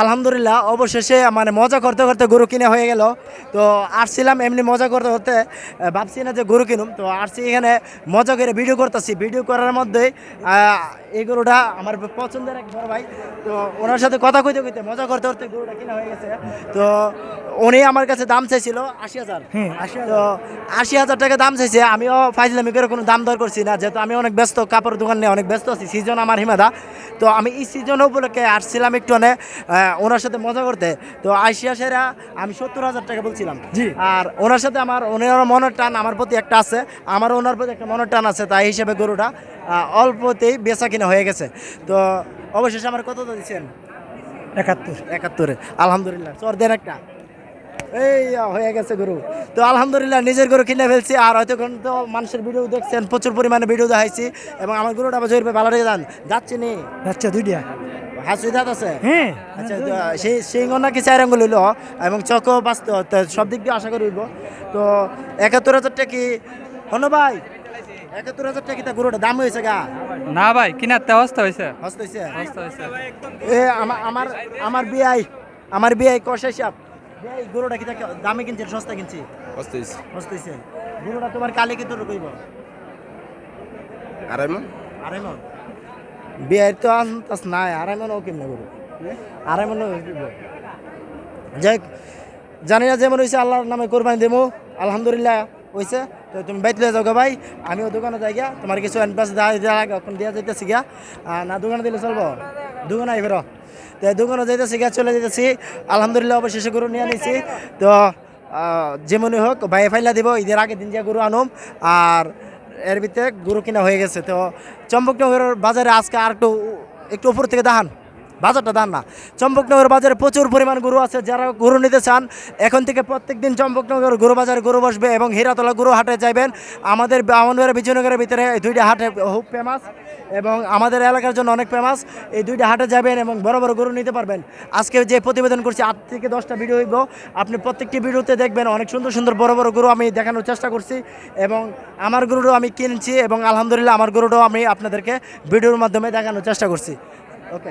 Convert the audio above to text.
আলহামদুলিল্লাহ অবশেষে মানে মজা করতে করতে গরু কিনে হয়ে গেল। তো আসছিলাম এমনি মজা করতে করতে ভাবছি না যে গরু কিনুম। তো আসছি এখানে মজা করে ভিডিও করতেছি। ভিডিও করার মধ্যে এই গরুটা আমার পছন্দের এক বড় ভাই। তো ওনার সাথে কথা কইতে কইতে মজা করতে করতে গরুটা কিনা হয়ে গেছে। তো উনি আমার কাছে দাম চাইছিল আশি হাজার। তো আশি হাজার টাকা দাম চাইছে। আমিও ফাইজলামি করে কোনো দাম দর করছি না। যেহেতু আমি অনেক ব্যস্ত কাপড় দোকান নিয়ে অনেক ব্যস্ত আছি সিজন আমার হিমাদা। তো আমি এই সিজন উপলক্ষে আসছিলাম একটু অনেক ওনার সাথে মজা করতে। তো আইসিয়া সেরা আমি সত্তর হাজার টাকা বলছিলাম। জি। আর ওনার সাথে আমার ওনার মনের টান আমার প্রতি একটা আছে। আমার ওনার প্রতি একটা মনের টান আছে তাই হিসেবে গরুটা অল্পতেই বেচা কিনা হয়ে গেছে। তো অবশেষে আমার কত দিচ্ছেন? একাত্তর। একাত্তরে। আলহামদুলিল্লাহ। চর দেন একটা। এই হয়ে গেছে গরু। তো আলহামদুলিল্লাহ নিজের গরু কিনে ফেলছি। আর হয়তো এখন তো মানুষের ভিডিও দেখছেন প্রচুর পরিমাণে ভিডিও দেখাইছি। এবং আমার গরুটা আবার জোর ভালো রেখে যান যাচ্ছে নি। আচ্ছা দুইটা। হাসি দাঁত আছে? হ্যাঁ। আচ্ছা সেই সিংহ নাকি চার আঙ্গুল হইল এবং চকও বাঁচতে সব দিক দিয়ে আশা করি হইব। তো একাত্তর হাজার টাকা কি হনো ভাই? একাত্তর হাজার টাকা তা গরুটা দাম হয়েছে গা? না ভাই কিনার তে অবস্থা হয়েছে হস্ত হয়েছে অবস্থা হয়েছে এ আমার আমার আমার বিআই আমার বিআই কষাই সাপ। বিআই গরুটা কি দামে কিনছেন সস্তা কিনছি? অস্তেছি সস্তা হয়েছে গরুটা তোমার কালে কি তোর কইব? আড়াই মন। আড়াই মন? বিআই তো আনতাস নাই আড়াই মন কেমনে গরু আড়াই যাই জানি না যেমন হয়েছে আল্লাহর নামে কোরবানি দেবো আলহামদুলিল্লাহ হয়েছে তো তুমি বাইতলে যাও গা ভাই, আমিও দোকানে যাই গিয়া তোমার কিছু অ্যাডভান্স দেওয়া এখন দেওয়া যাইতেছি গিয়া না, দোকানে দিলে চলবো? দোকানে রহ। তো দোকানে যাইতেছি গিয়া চলে যেতেছি আলহামদুলিল্লাহ, অবশেষে গরু নিয়ে নিছি তো যেমনই হোক ভাই ফাইলা দিব, ঈদের আগের দিন যা গরু আনুম। আর এর ভিতরে গরু কিনা হয়ে গেছে। তো চম্পকনগরের বাজারে আজকে আর একটু একটু উপর থেকে দেখান। বাজারটা দান না। চম্পকনগর বাজারে প্রচুর পরিমাণ গরু আছে, যারা গরু নিতে চান, এখন থেকে প্রত্যেক দিন চম্পকনগর গরু বাজারে গরু বসবে এবং হীরাতলা গরু হাটে যাবেন আমাদের বামনগরের বিজয়নগরের ভিতরে এই দুইটা হাটে খুব ফেমাস এবং আমাদের এলাকার জন্য অনেক ফেমাস এই দুইটা হাটে যাবেন এবং বড় বড় গরু নিতে পারবেন। আজকে যে প্রতিবেদন করছি, আট থেকে দশটা ভিডিও হইব। আপনি প্রত্যেকটি ভিডিওতে দেখবেন অনেক সুন্দর সুন্দর বড় বড় গরু আমি দেখানোর চেষ্টা করছি এবং আমার গরুটাও আমি কিনছি এবং আলহামদুলিল্লাহ আমার গরুটাও আমি আপনাদেরকে ভিডিওর মাধ্যমে দেখানোর চেষ্টা করছি। Okay,